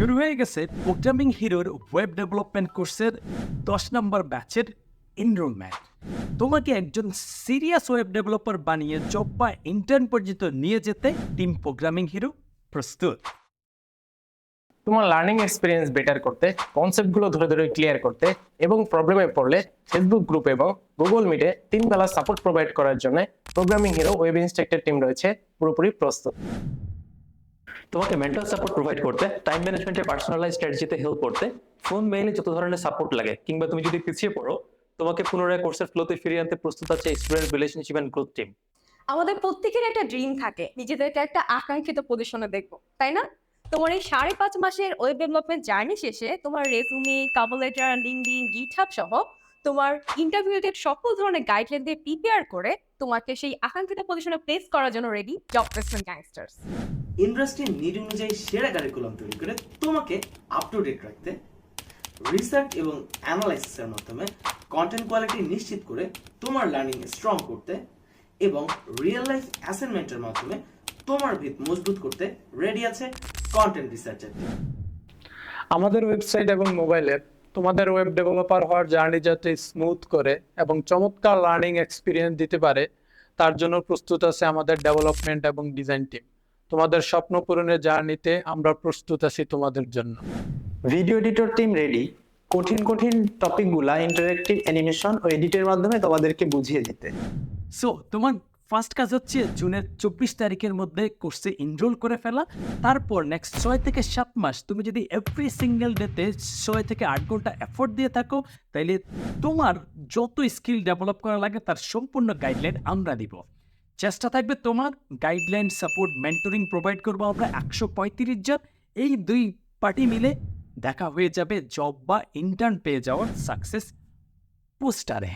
শুরু হয়ে গেছে প্রোগ্রামিং হিরোর ওয়েব ডেভেলপমেন্ট কোর্সের দশ নম্বর ব্যাচের এনরোলমেন্ট তোমাকে একজন সিরিয়াস ওয়েব ডেভেলপার বানিয়ে জব বা ইন্টার্ন পর্যন্ত নিয়ে যেতে টিম প্রোগ্রামিং হিরো প্রস্তুত। তোমার লার্নিং এক্সপিরিয়েন্স বেটার করতে কনসেপ্টগুলো ধরে ধরে ক্লিয়ার করতে এবং প্রবলেমে পড়লে ফেসবুক গ্রুপ এবং গুগল মিটে তিন বেলা সাপোর্ট প্রোভাইড করার জন্য programming hero web instructor team রয়েছে পুরোপুরি প্রস্তুত। তোমাকে মেন্টাল সাপোর্ট প্রোভাইড করতে টাইম ম্যানেজমেন্টে পার্সোনালাইজ স্ট্র্যাটেজিতে হেল্প করতে ফোন মেইলে যত ধরনের সাপোর্ট লাগে। কিংবা তুমি যদি পিছিয়ে পড়ো, তোমাকে পুনরায় কোর্সের ফ্লোতে ফিরিয়ে আনতে প্রস্তুত আছে student relationship and growth team আমাদের প্রত্যেকের একটা ড্রিম থাকে নিজেদেরকে একটা আকাঙ্ক্ষিত পজিশনে দেখব, তাই না? তোমার এই সাড়ে পাঁচ মাসের ওয়েব ডেভেলপমেন্ট জার্নি শেষে তোমার resume cover letter LinkedIn GitHub সহ তোমার ইন্টারভিউতে সকল ধরনের গাইডলাইন দিয়ে প্রিপেয়ার করে তোমাকে সেই আকাঙ্ক্ষিত পজিশনে প্লেস করার জন্য রেডি জব প্লেসমেন্ট গ্যাংস্টার্স ইন্ডাস্ট্রির নিড অনুযায়ী সেরা কারিকুলাম তৈরি করে তোমাকে আপ টু ডেট রাখতে রিসার্চ এবং অ্যানালাইসিসের মাধ্যমে কন্টেন্ট কোয়ালিটি নিশ্চিত করে তোমার লার্নিং স্ট্রং করতে এবং রিয়েল লাইফ অ্যাসাইনমেন্টের মাধ্যমে তোমার ভিত মজবুত করতে রেডি আছে কন্টেন্ট রিসার্চার আমাদের ওয়েবসাইট এবং মোবাইল অ্যাপ তোমাদের ওয়েব ডেভেলপার হওয়ার জার্নি যাতে স্মুথ করে এবং চমৎকার লার্নিং এক্সপিরিয়েন্স দিতে পারে, তার জন্য প্রস্তুত আছে আমাদের ডেভেলপমেন্ট এবং ডিজাইন টিম তোমাদের স্বপ্ন পূরণের জার্নিতে আমরা প্রস্তুত আছি তোমাদের জন্য। ভিডিও এডিটর টিম রেডি কঠিন কঠিন টপিকগুলা ইন্টারেক্টিভ অ্যানিমেশন ও এডিটের মাধ্যমে তোমাদেরকে বুঝিয়ে দিতে। সো তোমার ফার্স্ট কাজ হচ্ছে জুনের চব্বিশ তারিখের মধ্যে কোর্সে এনরোল করে ফেলা। তারপর নেক্সট ছয় থেকে সাত মাস তুমি যদি এভরি সিঙ্গেল ডেতে ছয় থেকে আট ঘণ্টা এফোর্ট দিয়ে থাকো তাইলে তোমার যত স্কিল ডেভেলপ করা লাগে তার সম্পূর্ণ গাইডলাইন আমরা দিব। চেষ্টা থাকবে তোমার গাইডলাইন সাপোর্ট মেন্টরিং প্রোভাইড করব আমরা একশো পঁয়ত্রিশ জন। এই দুই পার্টি মিলে দেখা হয়ে যাবে জব বা ইন্টার্ন পেয়ে যাওয়ার সাকসেস পোস্টারে